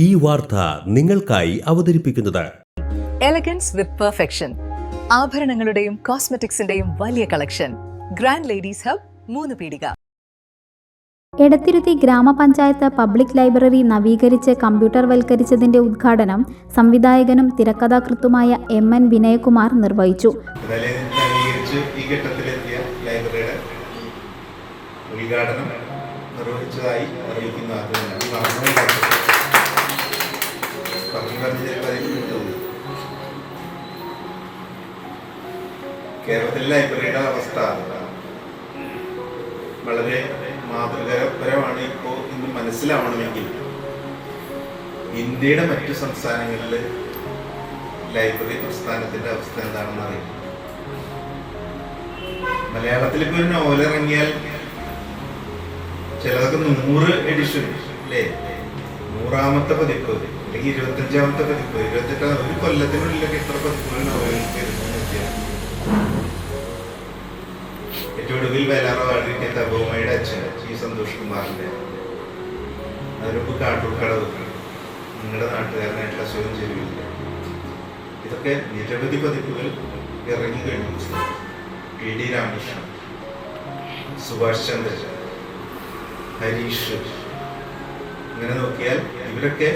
ഈ വാർത്ത നിങ്ങൾക്കായി അവതരിപ്പിക്കുന്നത്. എലഗൻസ് വിത്ത് പെർഫെക്ഷൻ ആഭരണങ്ങളുടെയും കോസ്മെറ്റിക്സിന്റെയും വലിയ കളക്ഷൻ ഗ്രാൻഡ് ലേഡീസ് ഹബ് മൂന്ന് പീടിക. എടത്തിരുത്തി ഗ്രാമപഞ്ചായത്ത് പബ്ലിക് ലൈബ്രറി നവീകരിച്ച് കമ്പ്യൂട്ടർ വൽക്കരിച്ചതിന്റെ ഉദ്ഘാടനം സംവിധായകനും തിരക്കഥാകൃത്തുമായ എം എൻ വിനയകുമാർ നിർവഹിച്ചു. നവീകരിച്ച് ഈ ഘട്ടത്തിലെത്തിയ ലൈബ്രറിയുടെ ഉദ്ഘാടനം നിർവഹിച്ചതായി അറിയിക്കുന്ന കേരളത്തിലെ ലൈബ്രറിയുടെ അവസ്ഥ വളരെ മാതൃകാപരമാണ് ഇപ്പോൾ ഇന്ന് മനസ്സിലാവണമെങ്കിൽ ഇന്ത്യയുടെ മറ്റു സംസ്ഥാനങ്ങളിൽ ലൈബ്രറി പ്രസ്ഥാനത്തിന്റെ അവസ്ഥ എന്താണെന്ന് അറിയാം. മലയാളത്തിൽ ഇപ്പൊ ഒരു നോവൽ ഇറങ്ങിയാൽ ചിലതൊക്കെ നൂറ് എഡിഷൻ അല്ലേ? നൂറാമത്തെ പതിപ്പ് അല്ലെങ്കിൽ ഇരുപത്തഞ്ചാമത്തെ പതിപ്പ് ഇരുപത്തെട്ടാം ഒരു കൊല്ലത്തിനുള്ളിലൊക്കെ എത്ര പതിപ്പുകൾ ഏറ്റവും ഒടുവിൽ വേലാറ വാഴിക്കാൻ തപോമയുടെ അച്ഛൻ ജി സന്തോഷ് കുമാറിന്റെ അതിനൊപ്പം കാട്ടൂർക്കടവ് നിങ്ങളുടെ നാട്ടുകാരനായിട്ടുള്ള സ്വയം ചെരുവില്ല ഇതൊക്കെ നിരവധി പതിപ്പുകൾ ഇറങ്ങി കഴിഞ്ഞു. പി ഡി രാമകൃഷ്ണൻ സുഭാഷ് ചന്ദ്രൻ ഹരീഷ് ഇങ്ങനെ നോക്കിയാൽ ഇവരൊക്കെ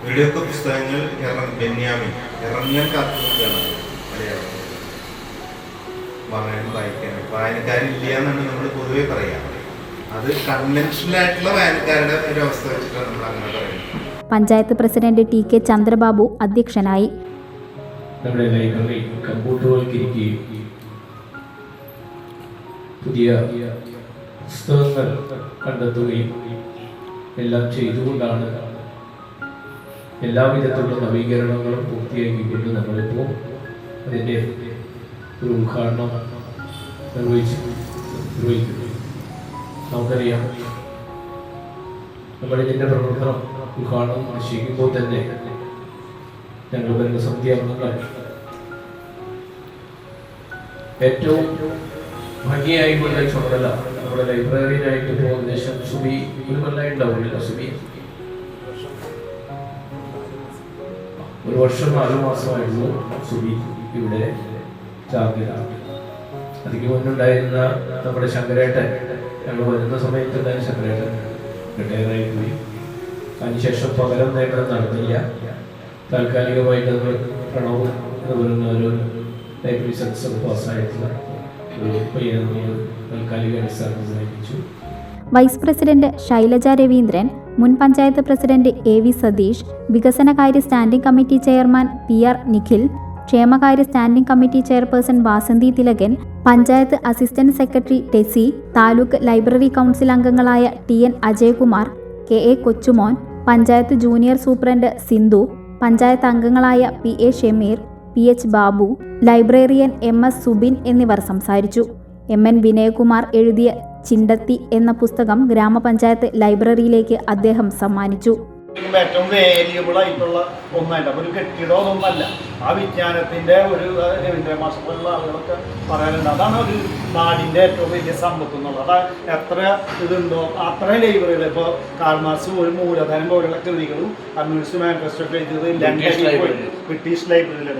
ഇവരുടെയൊക്കെ പുസ്തകങ്ങൾ ഇറങ്ങ ബെന്യാമിൻ ഇറങ്ങാൻ കാത്തുനിൽക്കുകയാണ് മലയാളത്തിൽ. വാങ്ങാനും വായിക്കാനും വായനക്കാരില്ല എന്നാണ് നമ്മൾ പൊതുവെ പറയാം. അത് കൺവെൻഷനൽ ആയിട്ടുള്ള വായനക്കാരുടെ ഒരു അവസ്ഥ വെച്ചിട്ടാണ് നമ്മൾ അങ്ങനെ പറയുന്നത്. Panchayat president T K Chandrababu അധ്യക്ഷനായി. നമ്മുടെ ലൈബ്രറി കമ്പ്യൂട്ടർവൽക്കരിക്കുകയും പുതിയ പുസ്തകങ്ങൾ കണ്ടെത്തുകയും എല്ലാം ചെയ്തുകൊണ്ടാണ് എല്ലാവിധത്തിലുള്ള നവീകരണങ്ങളും പൂർത്തിയാക്കിക്കൊണ്ട് നമ്മളിപ്പോൾ അതിന്റെ ഒരു ഉദ്ഘാടനം നിർവഹിച്ചു നിർവഹിക്കുന്നു. നമുക്കറിയാം നമ്മളിതിന്റെ പ്രവർത്തനം ഉദ്ഘാടനം നിശ്ചയിക്കുമ്പോൾ തന്നെ ഞങ്ങൾ വരുന്ന അംഗങ്ങൾ ഏറ്റവും ഭംഗിയായി കൊണ്ട ചുമതല നമ്മുടെ ലൈബ്രറിയിലായിട്ട് പോകുന്ന ശേഷം സുബി ഒരു കൊല്ലം ഉണ്ടാവില്ല സുബി? ഒരു വർഷം നാല് മാസമായിരുന്നു സുബി ഇവിടെ ചാർജിലാണ് അതിക്ക് മുന്നുണ്ടായിരുന്ന നമ്മുടെ ശങ്കരേട്ടൻ ഞങ്ങൾ വരുന്ന സമയത്ത് തന്നെ ശങ്കരേട്ടൻ റിട്ടയറായി പോയി. അതിനുശേഷം പകരം നേട്ടം നടന്നില്ല. താൽക്കാലികമായിട്ട് നമ്മൾ പ്രണവ് എന്ന് പറയുന്ന ഒരു ലൈബ്രറി സെൻസർ പാസ്സായിട്ടുള്ള വൈസ് പ്രസിഡന്റ് ശൈലജ രവീന്ദ്രൻ മുൻ panchayat president A V Satheesh വികസനകാര്യ standing committee chairman P R Nikhil ക്ഷേമകാര്യ standing committee chairperson Vasanthi Thilakan panchayat assistant secretary Tessy taluk library council അംഗങ്ങളായ T N Ajayakumar K A Kochumon panchayat junior superintendent Sindhu panchayat അംഗങ്ങളായ P A Shameer P H Babu librarian M S Subin എന്നിവർ സംസാരിച്ചു. M N Vinayakumar എഴുതിയ ചിണ്ടത്തി എന്ന പുസ്തകം ഗ്രാമപഞ്ചായത്ത് ലൈബ്രറിയിലേക്ക് അദ്ദേഹം സമ്മാനിച്ചു. ഏറ്റവും വേരിയബിൾ ആയിട്ടുള്ള ഒന്നായിട്ട് അപ്പോൾ ഒരു കെട്ടിടോ ഒന്നല്ല ആ വിജ്ഞാനത്തിന്റെ ഒരു ആ, രവീന്ദ്ര മാഷ് പോലുള്ള ആളുകളൊക്കെ പറയാനുണ്ട് അതാണ് ഒരു നാടിന്റെ ഏറ്റവും വലിയ സമ്പത്ത് എന്നുള്ളത്. അതാ എത്ര ഇതുണ്ടോ അത്ര ലൈബ്രറികൾ ഇപ്പോൾ കാൽമാർസ് ഒരു മൂലധനം പോലുള്ള കൃതികളും കമ്മ്യൂണിസ്റ്റ് മാനിഫെസ്റ്റോ ഒക്കെ എഴുതിയത് ലണ്ടനിൽ പോയി. ബ്രിട്ടീഷ് ലൈബ്രറിയിലാണ്